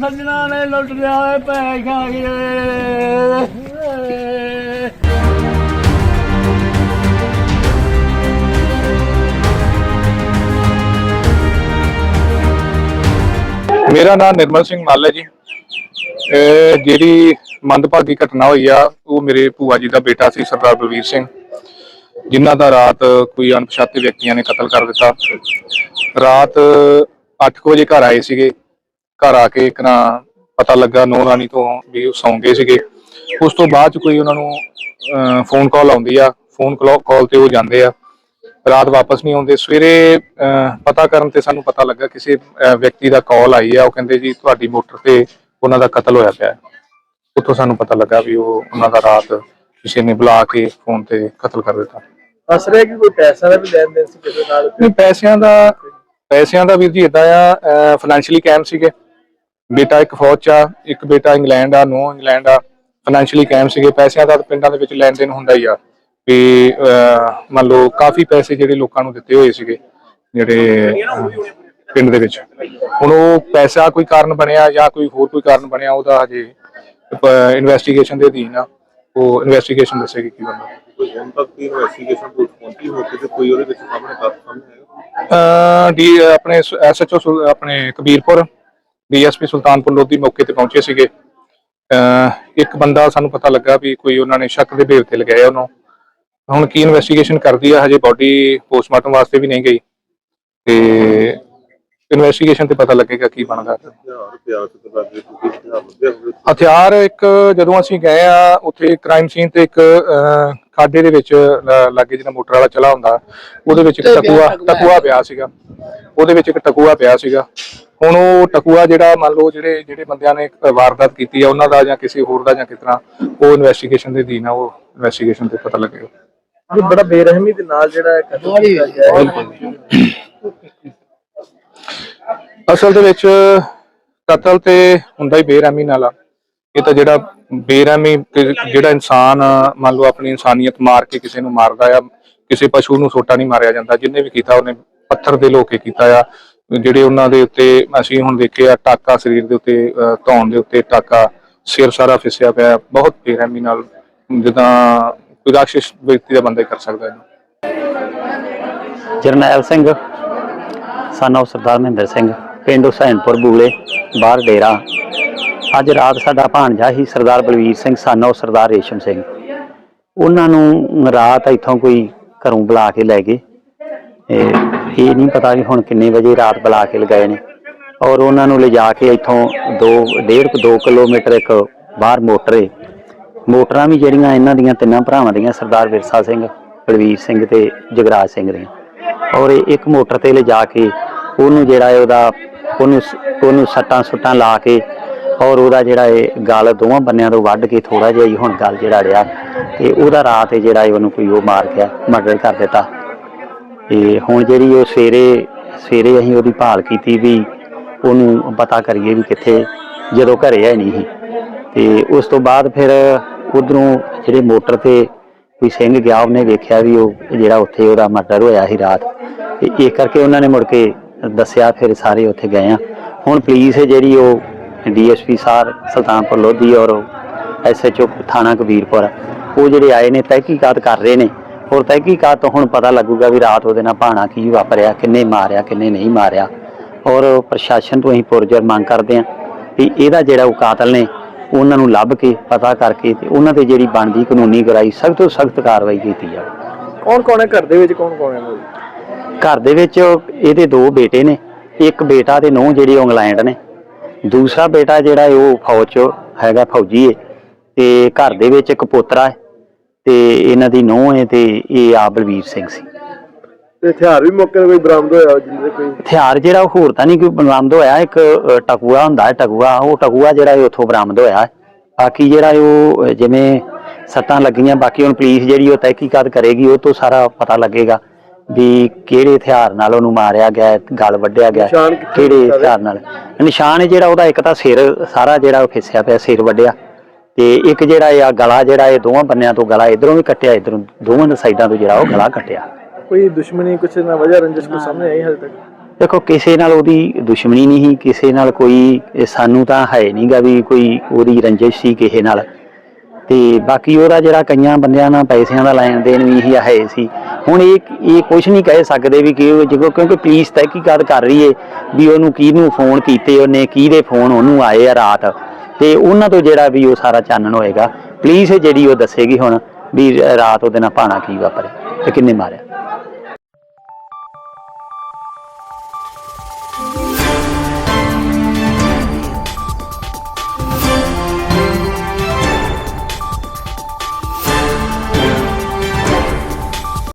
ਸੱਜਣਾ ਨੇ ਲੁੱਟ ਲਿਆ ਓਏ ਭੈ ਖਾ ਗਏ ਮੇਰਾ ਨਾਮ ਨਿਰਮਲ ਸਿੰਘ ਮੱਲ ਜੀ। ਇਹ ਜਿਹੜੀ ਮੰਦਭਾਗੀ ਘਟਨਾ ਹੋਈ ਆ, ਉਹ ਮੇਰੇ ਭੂਆ ਜੀ ਦਾ ਬੇਟਾ ਸੀ, ਸਰਦਾਰ ਬਲਵੀਰ ਸਿੰਘ। ਜਿਨ੍ਹਾਂ ਦਾ ਰਾਤ ਕੋਈ ਅਣਪਛਾਤੇ ਵਿਅਕਤੀਆਂ ਨੇ ਕਤਲ ਕਰ ਦਿੱਤਾ। ਰਾਤ 8 ਵਜੇ ਘਰ ਆਏ ਸੀਗੇ। ਘਰ ਆ ਕੇ ਇੱਕ ਨਾ ਪਤਾ ਲੱਗਾ ਨੌ ਰਾਣੀ ਤੋਂ ਵੀ ਉਹ ਸੌਂ ਗਏ ਸੀਗੇ। ਉਸ ਤੋਂ ਬਾਅਦ ਚ ਕੋਈ ਉਹਨਾਂ ਨੂੰ ਫੋਨ ਕਾਲ ਆਉਂਦੀ ਆ। ਫੋਨ ਕਾਲ ਤੇ ਉਹ ਜਾਂਦੇ ਆ। ਰਾਤ ਵਾਪਸ ਨਹੀਂ ਆਉਂਦੇ। ਸਵੇਰੇ ਅਹ, ਪਤਾ ਕਰਨ ਤੇ ਸਾਨੂੰ ਪਤਾ ਲੱਗਾ ਕਿਸੇ ਵਿਅਕਤੀ ਦਾ ਕਾਲ ਆਈ ਆ। ਉਹ ਕਹਿੰਦੇ ਜੀ ਤੁਹਾਡੀ ਮੋਟਰ ਤੇ ਉਹਨਾਂ ਦਾ ਕਤਲ ਹੋਇਆ ਪਿਆ। ਉੱਥੋਂ ਸਾਨੂੰ ਪਤਾ ਲੱਗਾ ਵੀ ਉਹ ਉਹਨਾਂ ਦਾ ਰਾਤ ਕਿਸੇ ਨੇ ਬੁਲਾ ਕੇ ਫੋਨ ਤੇ ਕਤਲ ਕਰ ਦਿੱਤਾ। ਦੱਸ ਰਿਹਾ ਕਿ ਕੋਈ ਪੈਸਾ ਦਾ ਵੀ ਲੈਣ ਦੇਣ ਸੀ ਕਿਸੇ ਨਾਲ? ਨਹੀਂ ਪੈਸਿਆਂ ਦਾ ਪੈਸਿਆਂ ਦਾ ਵੀਰ ਜੀ ਇਦਾਂ ਆ ਫਾਈਨੈਂਸ਼ੀਅਲੀ ਕੈਮ ਸੀਗੇ। ਬੇਟਾ ਇੱਕ ਫੌਜ ਚ ਆ ਇੱਕ ਬੇਟਾ ਇੰਗਲੈਂਡ ਆ ਨੋ ਇੰਗਲੈਂਡ ਆ ਫਾਈਨੈਂਸ਼ੀਅਲੀ ਕੈਮ ਸੀਗੇ। ਪੈਸਿਆਂ ਦਾ ਪਿੰਡਾਂ ਦੇ ਵਿੱਚ ਲੈਣ ਦੇਣ ਹੁੰਦਾ ਹੀ ਆ। ਵੀ ਮੰਨ ਲਓ ਕਾਫੀ ਪੈਸੇ ਜਿਹੜੇ ਲੋਕਾਂ ਨੂੰ ਦਿੱਤੇ ਹੋਏ ਸੀਗੇ ਜਿਹੜੇ ਪਿੰਡ ਦੇ ਵਿੱਚ। ਹੁਣ ਉਹ ਪੈਸਾ ਕੋਈ ਕਾਰਨ ਬਣਿਆ ਜਾਂ ਕੋਈ ਹੋਰ ਕੋਈ ਕਾਰਨ ਬਣਿਆ ਉਹਦਾ ਹਜੇ ਇਨਵੈਸਟੀਗੇਸ਼ਨ ਦੇ ਅਧੀਨ ਆ। ਉਹ ਇਨਵੈਸਟੀਗੇਸ਼ਨ ਦੱਸੇਗੀ ਕੀ ਬਣਦਾ ਕੋਈ ਹੁਣ ਤੱਕ ਦੀ ਇਨਵੈਸਟੀਗੇਸ਼ਨ ਪੁਲਿਸ ਪਹੁੰਚੀ ਹੋ ਕੇ ਤੇ ਕੋਈ ਉਹਦੇ ਵਿੱਚ ਸਾਹਮਣੇ ਤੱਥ ਸਾਹਮਣੇ ਅਹ ਡੀ ਆਪਣੇ ਐਸਐਚਓ ਆਪਣੇ ਕਬੀਰਪੁਰ ਡੀਐਸਪੀ ਸੁਲਤਾਨਪੁਰ ਲੋਧੀ ਮੌਕੇ ਤੇ ਪਹੁੰਚੇ ਸੀਗੇ। ਇੱਕ ਬੰਦਾ ਸਾਨੂੰ ਪਤਾ ਲੱਗਾ ਵੀ ਕੋਈ ਉਹਨਾਂ ਨੇ ਸ਼ੱਕ ਦੇ ਭੇਵ ਤੇ ਲਗਾਇਆ ਉਹਨੂੰ। ਹੁਣ ਕੀ ਇਨਵੈਸਟੀਗੇਸ਼ਨ ਕਰਦੀ ਆ ਹਜੇ ਬਾਡੀ ਪੋਸਟਮਾਰਟਮ ਵਾਸਤੇ ਵੀ ਨਹੀਂ ਗਈ। ਤੇ ਇਨਵੈਸਟੀਗੇਸ਼ਨ ਤੇ ਪਤਾ ਲੱਗੇਗਾ ਕੀ ਬਣਦਾ। ਹਥਿਆਰ ਇੱਕ ਜਦੋਂ ਅਸੀਂ ਗਏ ਆ ਉੱਥੇ ਕ੍ਰਾਈਮ ਸੀਨ ਤੇ ਇੱਕ ਖਾਡੇ ਦੇ ਵਿੱਚ ਲਾਗੇ ਜਿਹੜਾ ਮੋਟਰ ਵਾਲਾ ਚਲਾ ਹੁੰਦਾ ਉਹਦੇ ਵਿੱਚ ਇੱਕ ਟਕੂਆ ਟਕੂਆ ਪਿਆ ਸੀਗਾ। ਉਹਦੇ ਵਿੱਚ ਇੱਕ ਟਕੂਆ ਪਿਆ ਸੀਗਾ। ਹੁਣ ਉਹ ਟਕੂਆ ਜਿਹੜਾ ਮੰਨ ਲਓ ਜਿਹੜੇ ਜਿਹੜੇ ਬੰਦਿਆਂ ਨੇ ਵਾਰਦਾਤ ਕੀਤੀ ਆ ਉਹਨਾਂ ਦਾ ਜਾਂ ਕਿਸੇ ਹੋਰ ਦਾ ਜਾਂ ਕਿਸ ਤਰ੍ਹਾਂ ਉਹ ਇਨਵੈਸਟੀਗੇਸ਼ਨ ਦੇ ਅਧੀਨ ਆ ਉਹ ਇਨਵੈਸਟੀਗੇਸ਼ਨ ਤੇ ਪਤਾ ਲੱਗੇਗਾ। ਇਹ ਬੜਾ ਬੇਰਹਿਮੀ ਦੇ ਨਾਲ ਜਿਹੜਾ ਹੈ। ਅਸਲ ਦੇ ਵਿੱਚ ਕਤਲ ਤੇ ਹੁੰਦਾ ਹੀ ਬੇਰਹਿਮੀ ਨਾਲ ਆ। ਇਹ ਤਾਂ ਜਿਹੜਾ ਬੇਰਹਿਮੀ ਜਿਹੜਾ ਇਨਸਾਨ ਮੰਨ ਲਓ ਆਪਣੀ ਇਨਸਾਨੀਅਤ ਮਾਰ ਕੇ ਕਿਸੇ ਨੂੰ ਮਾਰਦਾ ਆ, ਕਿਸੇ ਪਸ਼ੂ ਨੂੰ ਸੋਟਾ ਨਹੀਂ ਮਾਰਿਆ ਜਾਂਦਾ, ਜਿੰਨੇ ਵੀ ਕੀਤਾ ਉਹਨੇ ਪੱਥਰ ਦੇ ਲੋਕੇ ਕੀਤਾ ਆ। ਜਿਹੜੇ ਉਹਨਾਂ ਦੇ ਉੱਤੇ ਅਸੀਂ ਹੁਣ ਦੇਖਿਆ ਟਾਕਾ ਸਰੀਰ ਦੇ ਉੱਤੇ ਧੌਣ ਦੇ ਉੱਤੇ ਟਾਕਾ, ਸਿਰ ਸਾਰਾ ਫਿਸਿਆ ਪਿਆ ਬਹੁਤ ਬੇਰਹਿਮੀ ਨਾਲ ਜਿੱਦਾਂ ਕੋਈ ਰਾਕਸ਼ਸ ਵਿਅਕਤੀ ਦਾ ਬੰਦਾ ਕਰ ਸਕਦਾ ਇਹਨੂੰ। ਜਰਨੈਲ ਸਿੰਘ, son ਸਰਦਾਰ ਮਹਿੰਦਰ ਸਿੰਘ। ਪਿੰਡ ਹੁਸੈਨਪੁਰ ਬੂਲੇ, ਬਾਹਰ ਡੇਰਾ। ਅੱਜ ਰਾਤ ਸਾਡਾ ਭਾਣਜਾ ਹੀ ਸਰਦਾਰ ਬਲਵੀਰ ਸਿੰਘ son of ਸਰਦਾਰ ਰੇਸ਼ਮ ਸਿੰਘ। ਉਹਨਾਂ ਨੂੰ ਰਾਤ ਇੱਥੋਂ ਕੋਈ ਘਰੋਂ ਬੁਲਾ ਕੇ ਲੈ ਗਏ। ਇਹ ਨਹੀਂ ਪਤਾ ਵੀ ਹੁਣ ਕਿੰਨੇ ਵਜੇ ਰਾਤ ਬੁਲਾ ਕੇ ਲਗਾਏ ਨੇ। ਔਰ ਉਹਨਾਂ ਨੂੰ ਲਿਜਾ ਕੇ ਇੱਥੋਂ 2 1.5 2 ਕਿਲੋਮੀਟਰ ਇੱਕ ਬਾਹਰ ਮੋਟਰ ਏ। ਮੋਟਰਾਂ ਵੀ ਜਿਹੜੀਆਂ ਇਹਨਾਂ ਦੀਆਂ ਤਿੰਨਾਂ ਭਰਾਵਾਂ ਦੀਆਂ, ਸਰਦਾਰ ਵਿਰਸਾ ਸਿੰਘ, ਬਲਵੀਰ ਸਿੰਘ ਤੇ ਜਗਰਾਜ ਸਿੰਘ ਦੀਆਂ। ਔਰ ਇਹ ਇੱਕ ਮੋਟਰ ਤੇ ਲਿਜਾ ਕੇ ਉਹਨੂੰ ਜਿਹੜਾ ਹੈ ਉਹਦਾ ਉਹਨੂੰ ਸ- ਉਹਨੂੰ ਸੱਟਾਂ ਸੁੱਟਾਂ ਲਾ ਕੇ ਔਰ ਉਹਦਾ ਜਿਹੜਾ ਇਹ ਗਲ ਦੋਵਾਂ ਬੰਨਿਆਂ ਤੋਂ ਵੱਢ ਕੇ ਥੋੜਾ ਜਿਹਾ ਹੀ ਹੁਣ ਗਲ ਜਿਹੜਾ ਰਿਹਾ ਤੇ ਉਹਦਾ ਰਾਤ ਜਿਹੜਾ ਹੈ ਉਹਨੂੰ ਕੋਈ ਉਹ ਮਾਰ ਗਿਆ, ਮਰਡਰ ਕਰ ਦਿੱਤਾ। ਤੇ ਹੁਣ ਜਿਹੜੀ ਉਹ ਸਵੇਰੇ ਸਵੇਰੇ ਅਸੀਂ ਉਹਦੀ ਭਾਲ ਕੀਤੀ ਵੀ ਉਹਨੂੰ ਪਤਾ ਕਰੀਏ ਵੀ ਕਿੱਥੇ, ਜਦੋਂ ਘਰੇ ਹੈ ਨਹੀਂ ਸੀ। ਤੇ ਉਸ ਤੋਂ ਬਾਅਦ ਫਿਰ ਉਧਰੋਂ ਜਿਹੜੇ ਮੋਟਰ ਤੇ ਕੋਈ ਸਿੰਘ ਗਿਆ, ਉਹਨੇ ਵੇਖਿਆ ਵੀ ਉਹ ਜਿਹੜਾ ਉੱਥੇ ਉਹਦਾ ਮਰਡਰ ਹੋਇਆ ਸੀ ਰਾਤ। ਤੇ ਇਹ ਕਰਕੇ ਉਹਨਾਂ ਨੇ ਮੁੜ ਕੇ ਦੱਸਿਆ, ਫਿਰ ਸਾਰੇ ਉੱਥੇ ਗਏ ਆ। ਹੁਣ ਪੁਲਿਸ ਹੈ ਜਿਹੜੀ, ਉਹ ਡੀਐਸਪੀ ਸਾਰ ਸੁਲਤਾਨਪੁਰ ਲੋਧੀ ਔਰ ਐਸਐਚਓ ਥਾਣਾ ਕਬੀਰਪੁਰ। ਉਹ ਜਿਹੜੇ ਆਏ ਨੇ, ਤਹਿਕੀਕਾਤ ਕਰ ਰਹੇ ਨੇ। ਹੋਰ ਤਹਿਕੀਕਾਤ ਤੋਂ ਹੁਣ ਪਤਾ ਲੱਗੂਗਾ ਵੀ ਰਾਤ ਉਹਦੇ ਨਾਲ ਭਾਣਾ ਕੀ ਵਾਪਰਿਆ, ਕਿੰਨੇ ਮਾਰਿਆ, ਕਿੰਨੇ ਨਹੀਂ ਮਾਰਿਆ। ਔਰ ਪ੍ਰਸ਼ਾਸਨ ਤੋਂ ਅਸੀਂ ਪੁਰਜਰ ਮੰਗ ਕਰਦੇ ਹਾਂ ਵੀ ਇਹਦਾ ਜਿਹੜਾ ਉਹ ਕਾਤਲ ਨੇ, ਉਹਨਾਂ ਨੂੰ ਲੱਭ ਕੇ, ਪਤਾ ਕਰਕੇ ਤੇ ਉਹਨਾਂ ਤੇ ਜਿਹੜੀ ਬਣਦੀ ਕਾਨੂੰਨੀ ਕਰਾਈ ਸਖਤ ਤੋਂ ਸਖਤ ਕਾਰਵਾਈ ਕੀਤੀ ਜਾਵੇ। ਕੌਣ ਕੌਣ ਹੈ ਘਰ ਦੇ ਵਿੱਚ? ਕੌਣ ਕੌਣ ਹੈ? ਘਰ ਦੇ ਵਿੱਚ ਇਹਦੇ ਦੋ ਬੇਟੇ ਨੇ ਇੱਕ ਬੇਟਾ ਤੇ ਨੂੰਹ ਜਿਹੜੀ ਇੰਗਲੈਂਡ ਨੇ। ਦੂਸਰਾ ਬੇਟਾ ਜਿਹੜਾ ਉਹ ਫੌਜ ਚ ਹੈਗਾ ਫੌਜੀ ਹੈ ਤੇ ਘਰ ਦੇ ਵਿੱਚ ਇੱਕ ਪੋਤਰਾ ਹੈ ਤੇ ਇਹਨਾਂ ਦੀ ਨੂੰਹ ਹੈ ਤੇ ਇਹ ਆ ਬਲਵੀਰ ਸਿੰਘ ਸੀ। ਤੇ ਹਥਿਆਰ ਵੀ ਮੌਕੇ ਤੇ ਕੋਈ ਬਰਾਮਦ ਹੋਇਆ ਜਿਹਦੇ ਕੋਈ? ਹਥਿਆਰ ਜਿਹੜਾ ਉਹ ਹੋਰ ਤਾਂ ਨਹੀਂ ਕੋਈ ਬਰਾਮਦ ਹੋਇਆ ਇੱਕ ਟਕੂਆ ਹੁੰਦਾ ਹੈ ਟਕੂਆ ਉਹ ਟਕੂਆ ਜਿਹੜਾ ਇਹ ਉੱਥੋਂ ਬਰਾਮਦ ਹੋਇਆ। ਬਾਕੀ ਜਿਹੜਾ ਉਹ ਜਿਵੇਂ ਸੱਟਾਂ ਲੱਗੀਆਂ ਬਾਕੀ ਹੁਣ ਪੁਲਿਸ ਜਿਹੜੀ ਉਹ ਤਹਿਕੀਕਾਤ ਕਰੇਗੀ ਉਹ ਤੋਂ ਸਾਰਾ ਪਤਾ ਲੱਗੇਗਾ। ਵੀ ਕਿਹੜੇ ਹਥਿਆਰ ਨਾਲ ਉਹਨੂੰ ਮਾਰਿਆ ਗਿਆ ਗਲ ਵੱਢਿਆ ਗਿਆ ਹੈ, ਨਿਸ਼ਾਨ ਕਿੱਥੇ ਕਿਹੜੇ ਕੀਤਾ ਹਥਿਆਰ ਨਾਲ। ਨਿਸ਼ਾਨ ਜਿਹੜਾ ਉਹਦਾ ਇੱਕ ਤਾਂ ਸਿਰ ਸਾਰਾ ਜਿਹੜਾ ਉਹ ਫਿਸਿਆ ਪਿਆ ਸਿਰ ਵੱਢਿਆ। ਤੇ ਇੱਕ ਜਿਹੜਾ ਇਹ ਆ ਗਲਾ ਜਿਹੜਾ ਇਹ ਦੋਵਾਂ ਬੰਨਿਆਂ ਤੋਂ ਗਲਾ ਇਧਰੋਂ ਵੀ ਕੱਟਿਆ ਇਧਰੋਂ ਦੋਵਾਂ ਦੇ ਸਾਈਡਾਂ ਤੋਂ ਜਿਹੜਾ ਉਹ ਗਲਾ ਕੱਟਿਆ। ਕੋਈ ਦੁਸ਼ਮਣੀ ਕੁਛ ਨਾ ਵਜ੍ਹਾ ਰੰਜਿਸ਼ ਕੋਈ ਸਾਹਮਣੇ ਆਈ ਹਾਲੇ ਤੱਕ? ਦੇਖੋ ਕਿਸੇ ਨਾਲ ਉਹਦੀ ਦੁਸ਼ਮਣੀ ਨਹੀਂ ਸੀ ਕਿਸੇ ਨਾਲ ਕੋਈ ਇਹ ਸਾਨੂੰ ਤਾਂ ਹੈ ਨਹੀਂਗਾ ਵੀ ਕੋਈ ਉਹਦੀ ਰੰਜਿਸ਼ ਸੀ ਕਿਸੇ ਨਾਲ। ਤੇ ਬਾਕੀ ਉਹਦਾ ਜਿਹੜਾ ਕਈਆਂ ਬੰਦਿਆਂ ਨਾਲ ਪੈਸਿਆਂ ਦਾ ਲੈਣ ਦੇਣ ਵੀ ਹੀ ਹੈ ਸੀ। ਹੁਣ ਇਹ ਇਹ ਕੁਝ ਨਹੀਂ ਕਹਿ ਸਕਦੇ ਵੀ ਕਿ ਜਦੋਂ ਕਿਉਂਕਿ ਪੁਲਿਸ ਤਹਿਕੀਕਾਤ ਕਰ ਰਹੀ ਏ ਵੀ ਉਹਨੂੰ ਕਿਹਨੂੰ ਫੋਨ ਕੀਤੇ, ਉਹਨੇ ਕਿਹਦੇ ਫੋਨ ਉਹਨੂੰ ਆਏ ਆ ਰਾਤ। ਤੇ ਉਹਨਾਂ ਤੋਂ ਜਿਹੜਾ ਵੀ ਉਹ ਸਾਰਾ ਚਾਨਣ ਹੋਏਗਾ। ਪੁਲਿਸ ਜਿਹੜੀ ਉਹ ਦੱਸੇਗੀ ਹੁਣ ਵੀ ਰਾਤ ਉਹਦੇ ਨਾਲ ਭਾਣਾ ਕੀ ਵਾਪਰਿਆ ਤੇ ਕਿੰਨੇ ਮਾਰਿਆ।